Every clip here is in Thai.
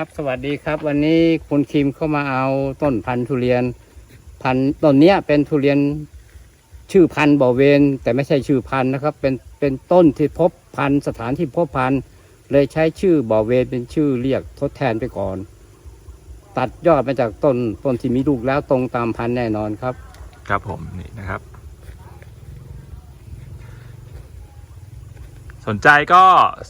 ครับ สวัสดีครับ วันนี้คุณคิมเข้ามาเอาต้นพันธุ์ทุเรียน พันธุ์ต้นเนี้ยเป็นทุเรียนชื่อพันธุ์บ่อเวนแต่ไม่ใช่ชื่อพันธุ์นะครับ เป็นเป็นต้นที่พบพันธุ์สถานที่พบพันธุ์เลยใช้ชื่อบ่อเวนเป็นชื่อเรียกทดแทนไปก่อน ตัดยอดมาจากต้นต้นที่มีลูกแล้วตรงตามพันธุ์แน่นอนครับ ครับผมนี่นะครับ สนใจก็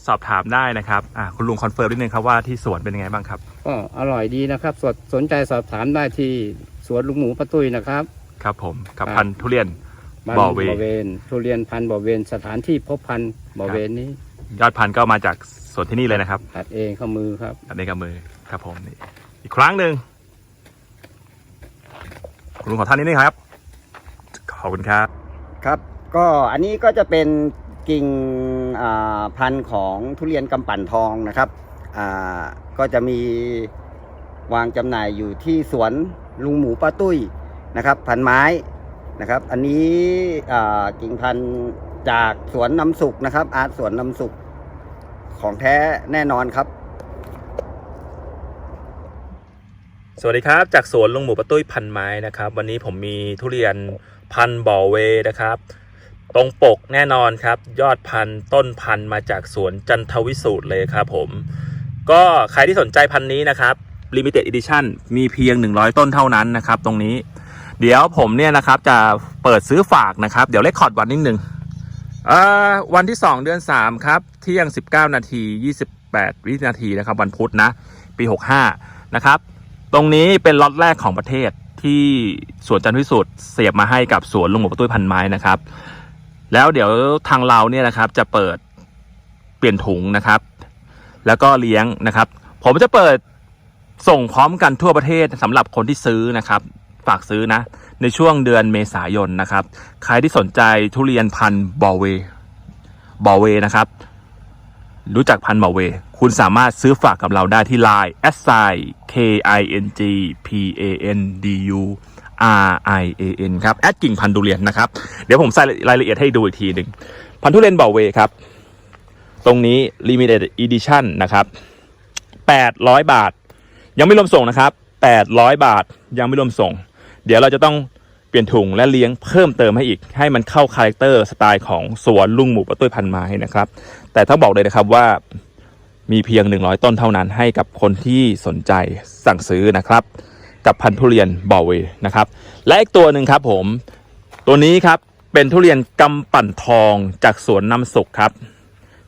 สอบถามได้นะครับอะคุณลุงคอนเฟิร์มนิดนึงครับว่าที่สวนเป็นยังไงบ้างครับ ก็อร่อยดีนะครับสนสนใจสอบถามได้ที่สวนลุงหมูป้าตุ้ยนะครับ ครับผมกับครับ พันธุ์ทุเรียนมันบ่อเวเว นทุเรียนพันธุ์บ่อเวนสถานที่พบพันธุ์บ่อเวนนี้ยอดพันธุ์ก็มาจากสวนที่นี่เลยนะครับตัดเองเข้ามือครับ อันนี้กับมือครับผมนี่อีกครั้งหนึ่งคุณลุงขอท่านนิดนึงครับขอบคุณครับ ครับ ก็อันนี้ก็จะเป็น กิ่งพันธุ์ของทุเรียนกำปั่นทองนะครับก็จะมีวางจำหน่ายอยู่ที่สวนลุงหมูป้าตุ้ยนะครับ พันไม้นะครับ อันนี้กิ่งพันธุ์จากสวนน้ำสุกนะครับ อาร์ตสวนน้ำสุกของแท้แน่นอนครับ สวัสดีครับ จากสวนลุงหมูปะตุ้ยพันไม้นะครับ วันนี้ผมมีทุเรียนพันบ่อเวนะครับ ตรงปกแน่นอนครับ ยอดพันธุ์ต้นพันธุ์มาจากสวนจันทวิสูตรเลยครับผม ก็ใครที่สนใจพันธุ์นี้นะครับ Limited Edition มีเพียง 100 ต้นเท่านั้นนะครับตรงนี้ เดี๋ยวผมเนี่ยนะครับจะเปิดซื้อฝากนะครับ เดี๋ยวเลคคอร์ดวันนิดนึงเอ่อวันที่ 2 เดือน 3 ครับ เที่ยง 19 นาที 28 วินาทีนะครับ วันพุธนะ ปี 65 นะครับ ตรงนี้เป็นล็อตแรกของประเทศที่สวนจันทวิสุทธ์เสียบมาให้กับสวนลุงหมูประตุ้ยพันไม้นะครับ แล้วเดี๋ยวทางเราเนี่ยนะครับจะเปิดเปลี่ยนถุงนะครับ แล้วก็เลี้ยงนะครับ ผมจะเปิดส่งพร้อมกันทั่วประเทศสำหรับคนที่ซื้อนะครับ ฝากซื้อนะ ในช่วงเดือนเมษายนนะครับ ใครที่สนใจทุเรียนพันธุ์บอเวบอเวนะครับ รู้จักพันธุ์บอเว คุณสามารถซื้อฝากกับเราได้ที่ Line s i k i n g p a n d u r i a n ครับแอดกิ่งพันธุเรียนนะครับ เดี๋ยวผมใส่รายละเอียดให้ดูอีกทีหนึ่งพันธุเรียนบอเวครับ ตรงนี้ Limited Edition นะครับ 800 บาท ยังไม่รวมส่งนะครับ 800 บาทยังไม่รวมส่ง เดี๋ยวเราจะต้องเปลี่ยนถุงและเลี้ยงเพิ่มเติมให้อีก ให้มันเข้าคาแรคเตอร์สไตล์ของสวนลุงหมูปะตุ้ยพันไม้นะครับ แต่ต้องบอกเลยนะครับว่ามีเพียง 100 ต้นเท่านั้นให้กับคนที่สนใจสั่งซื้อนะครับ กับพันธุ์ทุเรียนบอเวนะครับ และอีกตัวหนึ่งครับผม ตัวนี้ครับเป็นทุเรียนกำปั่นทองจากสวนน้ำสุกครับ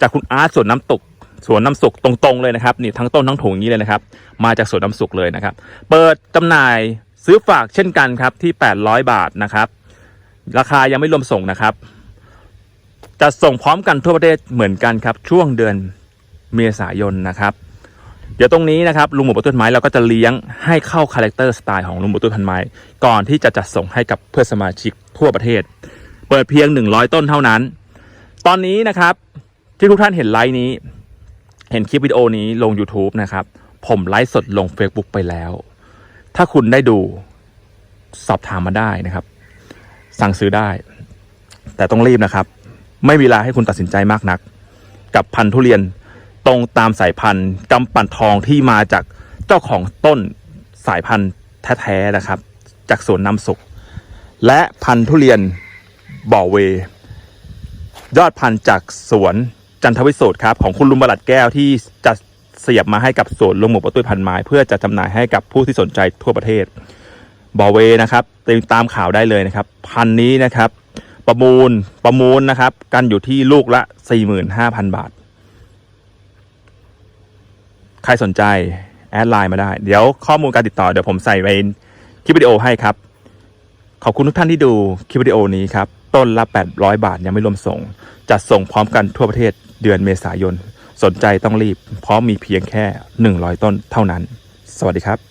จากคุณอาร์ตสวนน้ำตกสวนน้ำสุกตรงๆเลยนะครับนี่ทั้งต้นทั้งถุงนี้เลยนะครับ มาจากสวนน้ำสุกเลยนะครับ เปิดจำหน่ายซื้อฝากเช่นกันครับที่ 800 บาทนะครับ ราคายังไม่รวมส่งนะครับ จะส่งพร้อมกันทั่วประเทศเหมือนกันครับ ช่วงเดือนเมษายนนะครับ ดี๋ยวตรงนี้นะครับลุงหมูปต้นไม้เราก็จะเลี้ยงให้เข้าคาแรคเตอร์สไตล์ของลุงหมูปะตุ้ยพันไม้ ก่อนที่จะจัดส่งให้กับเพื่อนสมาชิกทั่วประเทศ เปิดเพียง 100 ต้นเท่านั้น ตอนนี้นะครับที่ทุกท่านเห็นไลฟ์นี้ เห็นคลิปวิดีโอนี้ลง YouTube นะครับ ผมไลฟ์สดลง Facebook ไปแล้ว ถ้าคุณได้ดูสอบถามมาได้นะครับ สั่งซื้อได้ แต่ต้องรีบนะครับ ไม่มีเวลาให้คุณตัดสินใจมากนัก กับพันธุ์ทุเรียน รงตามสายพันธุ์กำปั่นทองที่มาจากเจ้าของต้นสายพันธุ์แท้ๆนะครับ จากสวนน้ำสุก และพันธุ์ทุเรียนบ่อเวยอดพันธุ์จากสวนจันทวิสูตรครับของคุณลุงบลัดแก้วที่จะเสียบมาให้กับสวนลุงหมูประตุ้ยพันไม้ เพื่อจะจำหน่ายให้กับผู้ที่สนใจทั่วประเทศบอเวนะครับติดตามข่าวได้เลยนะครับ พันธุ์นี้นะครับ ประมูลประมูลนะครับ กันอยู่ที่ลูกละ 45,000 บาท ใครสนใจแอดไลน์มาได้ เดี๋ยวข้อมูลการติดต่อเดี๋ยวผมใส่ไว้คลิปวิดีโอให้ครับ ขอบคุณทุกท่านที่ดูคลิปวิดีโอนี้ครับ ต้นละ 800 บาทยังไม่รวมส่ง จัดส่งพร้อมกันทั่วประเทศเดือนเมษายน สนใจต้องรีบ เพราะมีเพียงแค่ 100 ต้นเท่านั้น สวัสดีครับ